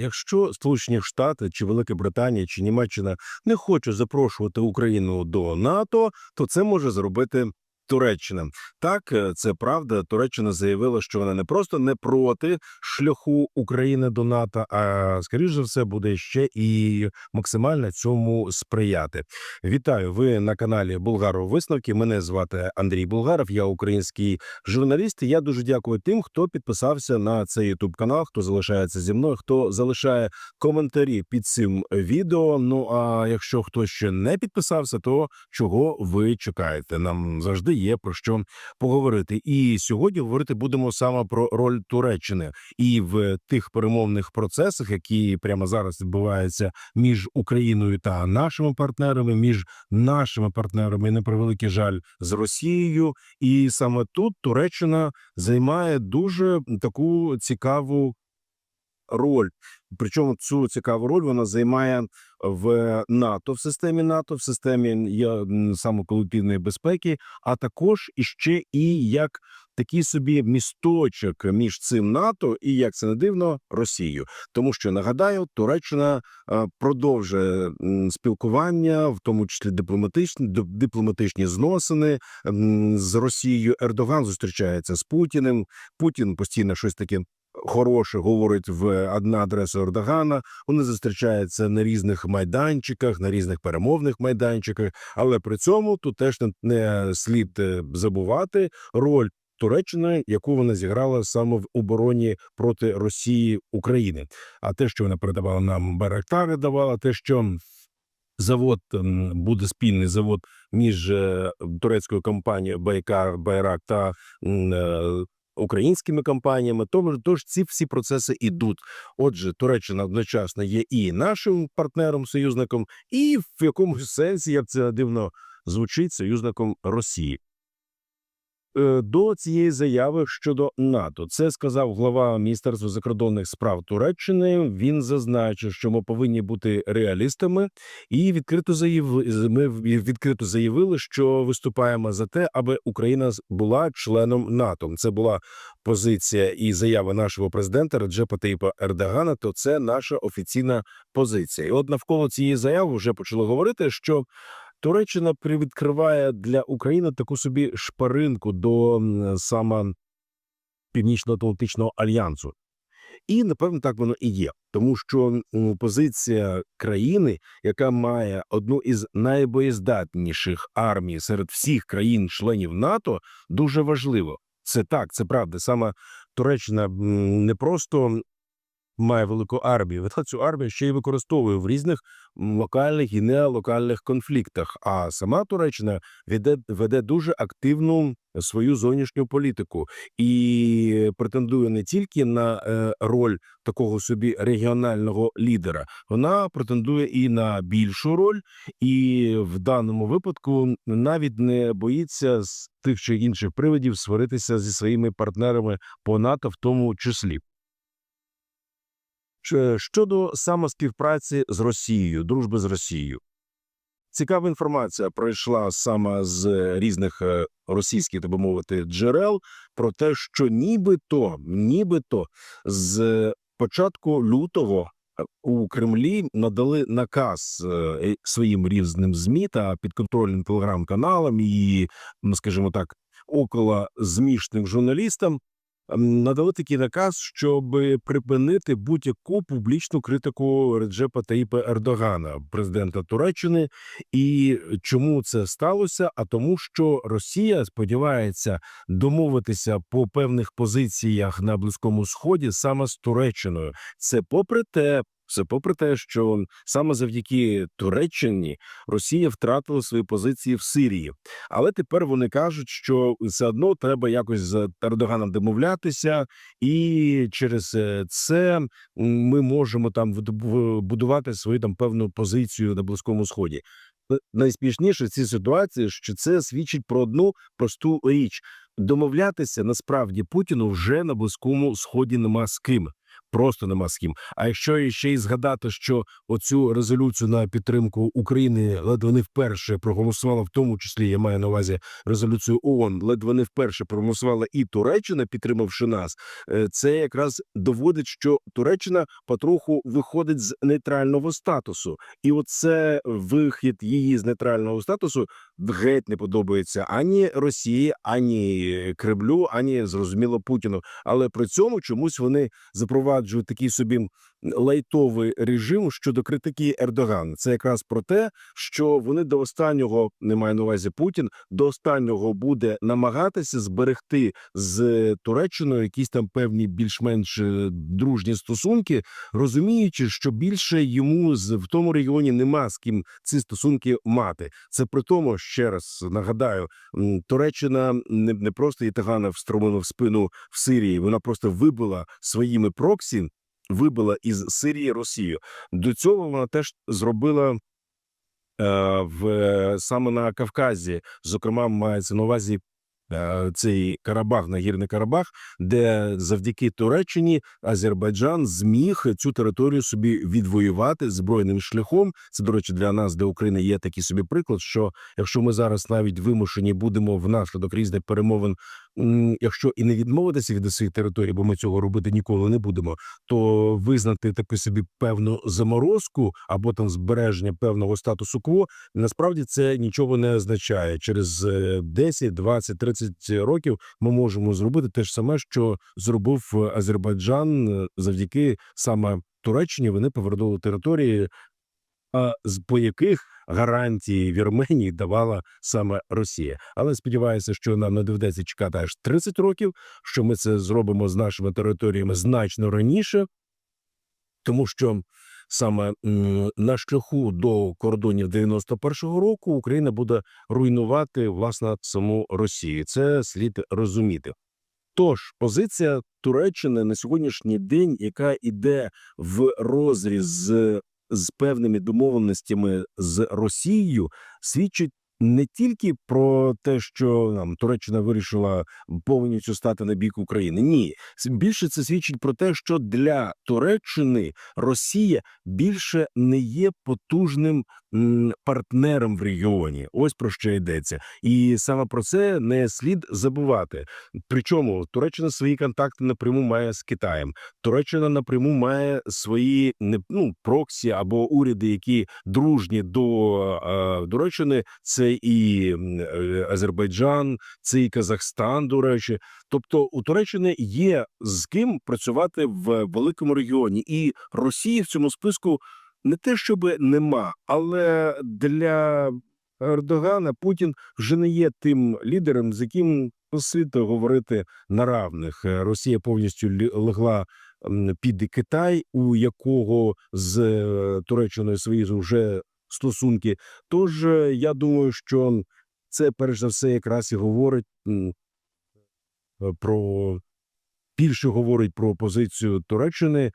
якщо Сполучені Штати чи Велика Британія чи Німеччина не хочуть запрошувати Україну до НАТО, то це може зробити. Туреччина так е, це правда. Туреччина заявила, що вона не просто не проти шляху України до НАТО, а скоріш за все буде ще і максимально цьому сприяти. Вітаю! Ви на каналі Булгаров Висновки. Мене звати Андрій Булгаров. Я український журналіст. Я дуже дякую тим, хто підписався на цей ютуб канал, хто залишається зі мною, хто залишає коментарі під цим відео. Ну а якщо хтось ще не підписався, то чого ви чекаєте? Нам завжди є про що поговорити. І сьогодні говорити будемо саме про роль Туреччини і в тих перемовних процесах, які прямо зараз відбуваються між Україною та нашими партнерами, між нашими партнерами, на превеликий жаль, з Росією. І саме тут Туреччина займає дуже таку цікаву роль. Причому цю цікаву роль вона займає в НАТО, в системі НАТО, в системі самоколективної безпеки, а також іще і як такий собі місточок між цим НАТО і як це не дивно Росією. Тому що нагадаю, Туреччина е, продовжує спілкування, в тому числі дипломатичні дипломатичні зносини з Росією. Ердоган зустрічається з Путіним. Путін постійно щось таке. Хороше говорить в одна адреса Ердогана. Вони зустрічаються на різних майданчиках, на різних перемовних майданчиках. Але при цьому тут теж не, слід е, забувати роль Туреччини, яку вона зіграла саме в обороні проти Росії України. А те, що вона передавала нам Байрактари, давала те, що завод буде спільний завод між е, турецькою компанією Байкар Байрак та е, українськими компаніями. Тому тож ці всі процеси ідуть. Отже, Туреччина одночасно є і нашим партнером, союзником, і в якомусь сенсі, як це дивно звучить, союзником Росії. Е, До цієї заяви щодо НАТО, це сказав глава Міністерства закордонних справ Туреччини. Він зазначив, що ми повинні бути реалістами, і відкрито заявили, ми відкрито заявили, що виступаємо за те, аби Україна була членом НАТО. Це була позиція і заява нашого президента Реджепа Таїпа Ердогана. То це наша офіційна позиція. І от навколо цієї заяви вже почали говорити, що Туреччина привідкриває для України таку собі шпаринку до саме Північно-Атлантичного альянсу. І напевно так воно і є, тому що позиція країни, яка має одну із найбоєздатніших армій серед всіх країн-членів НАТО, дуже важливо. Це так, це правда. Саме Туреччина не просто має велику армію, вона цю армію ще й використовує в різних локальних і нелокальних конфліктах. А сама Туреччина веде, веде дуже активну свою зовнішню політику і претендує не тільки на е, роль такого собі регіонального лідера, вона претендує і на більшу роль, і в даному випадку навіть не боїться з тих чи інших приводів сваритися зі своїми партнерами по НАТО, в тому числі. Щодо самоспівпраці з Росією, дружби з Росією. Цікава інформація пройшла саме з різних е, російських, так би мовити, джерел про те, що нібито, нібито з початку лютого е, у Кремлі надали наказ е, своїм різним змі та підконтрольним телеграм-каналам і, скажімо так, около змішним журналістам надали такий наказ, щоб припинити будь-яку публічну критику Реджепа Таїпа Ердогана, президента Туреччини. І чому це сталося? А тому, що Росія сподівається домовитися по певних позиціях на близькому сході саме з Туреччиною. Це попри те. Це попри те, що саме завдяки Туреччині Росія втратила свої позиції в Сирії, але тепер вони кажуть, що все одно треба якось з Ердоганом домовлятися, і через е, це ми можемо там будувати свою там певну позицію на близькому сході. Е, Найспішніше в цій ситуації, що це свідчить про одну просту річ: домовлятися насправді Путіну вже на близькому сході нема з ким. Просто нема з ким. А якщо ще й згадати, що оцю резолюцію на підтримку України ледве не вперше проголосувала, в тому числі я маю на увазі резолюцію ООН, ледве не вперше проголосувала і Туреччина, підтримавши нас, е, це якраз доводить, що Туреччина потроху виходить з нейтрального статусу, і оце вихід її з нейтрального статусу геть не подобається ані Росії, ані Кремлю, ані зрозуміло Путіну. Але при цьому чомусь вони запроваджують такий собі лайтовий режим щодо критики Ердогана. Це якраз про те, що вони до останнього не маю на увазі Путін, до останнього буде намагатися зберегти з Туреччиною якісь там певні більш-менш е, дружні стосунки, розуміючи, що більше йому з в тому регіоні нема з ким ці стосунки мати. Це при тому, ще раз нагадаю, Туреччина не, не просто Єтагана встромила в спину в Сирії, вона просто вибила своїми проксі, вибила із Сирії Росію. До цього вона теж зробила. е, В саме на Кавказі, зокрема, мається на увазі е, цей Карабах, нагірний Карабах, де завдяки Туреччині Азербайджан зміг цю територію собі відвоювати збройним шляхом. Це до речі, для нас, для України, є такий собі приклад. Що якщо ми зараз навіть вимушені будемо внаслідок різних перемовин, якщо і не відмовитися від своїх територій, бо ми цього робити ніколи не будемо, то визнати таку собі певну заморозку або там збереження певного статусу кво, насправді це нічого не означає. Через е, 10, 20, 30 років ми можемо зробити те ж саме, що зробив е, Азербайджан е, завдяки саме Туреччині. Вони повернули території, а по яких гарантії Вірменії давала саме Росія. Але сподіваюся, що нам не доведеться чекати аж 30 років, що ми це зробимо з нашими територіями значно раніше, тому що саме на шляху до кордонів 91-го року Україна буде руйнувати власне саму Росію. Це слід розуміти. Тож позиція Туреччини на сьогоднішній день, яка йде в розріз з, з певними домовленостями з Росією, свідчить не тільки про те, що нам Туреччина вирішила повністю стати на бік України. Ні, більше це свідчить про те, що для Туреччини Росія більше не є потужним партнером в регіоні. Ось про що йдеться, і саме про це не слід забувати. Причому Туреччина свої контакти напряму має з Китаєм. Туреччина напряму має свої ну проксі або уряди, які дружні до е, Туреччини. Це і е, Азербайджан, це і Казахстан. До речі, тобто у Туреччини є з ким працювати в великому регіоні, і Росії в цьому списку не те, щоб нема, але для Ердогана Путін вже не є тим лідером, з яким слід говорити на равних. Е, Росія повністю легла під Китай, у якого з е, Туреччиною свої вже стосунки. Тож е, я думаю, що це перш за все якраз і говорить про більше говорить про позицію Туреччини,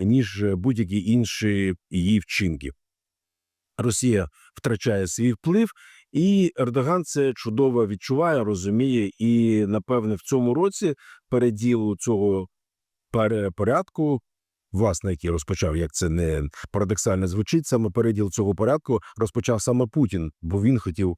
ніж будь-які інші її вчинки. Росія втрачає свій вплив, і Ердоган це чудово відчуває, розуміє, і напевне в цьому році переділу цього порядку, власне, який розпочав, як це не парадоксально звучить, саме переділ цього порядку розпочав саме Путін, бо він хотів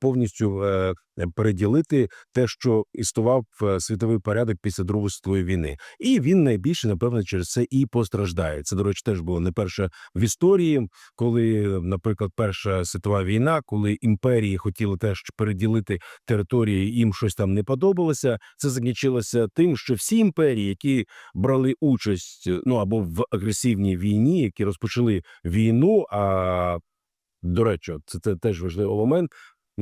повністю е, переділити те, що існував е, світовий порядок після Другої світової війни, і він найбільше напевно через це і постраждає. Це до речі, теж було не перше в історії, коли, наприклад, перша світова війна, коли імперії хотіли теж переділити території, їм щось там не подобалося. Це закінчилося тим, що всі імперії, які брали участь ну або в агресивній війні, які розпочали війну. А до речі, це, це теж важливий момент.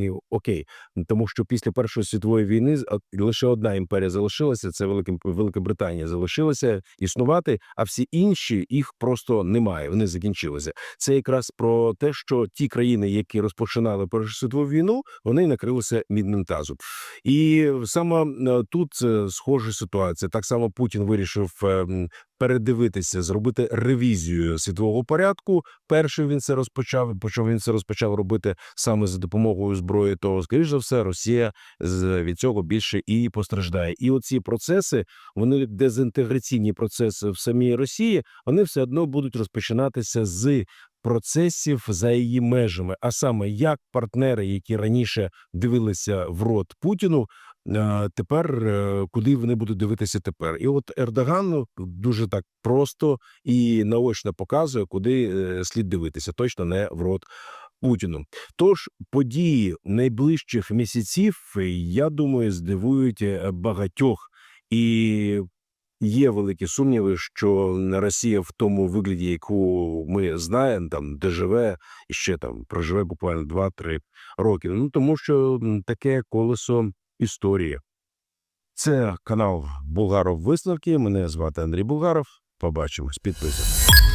І, окей, тому що після першої світової війни лише одна імперія залишилася. Це Велика Велика Британія залишилася існувати, а всі інші їх просто немає. Вони закінчилися. Це якраз про те, що ті країни, які розпочинали Першу світову війну, вони накрилися мідним тазом. І саме е, тут е, схожа ситуація. Так само Путін вирішив е, м, передивитися, зробити ревізію світового порядку. Перший він це розпочав. Почав він це розпочав робити саме за допомогою зброї. То скоріш за все, Росія від цього більше і постраждає. І оці процеси, вони дезінтеграційні процеси в самій Росії, вони все одно будуть розпочинатися з процесів за її межами. А саме як партнери, які раніше дивилися в рот Путіну. Е, Тепер е, куди вони будуть дивитися тепер, і от Ердоган дуже так просто і наочно показує, куди е, слід дивитися. Точно не в рот Путіну. Тож події найближчих місяців, я думаю, здивують багатьох і. Є великі сумніви, що Росія в тому вигляді, яку ми знаємо, там де живе і ще там проживе буквально 2-3 роки. Ну тому що таке колесо історії. Це канал Булгаров Висновки. Мене звати Андрій Булгаров. Побачимось, підписуйтесь.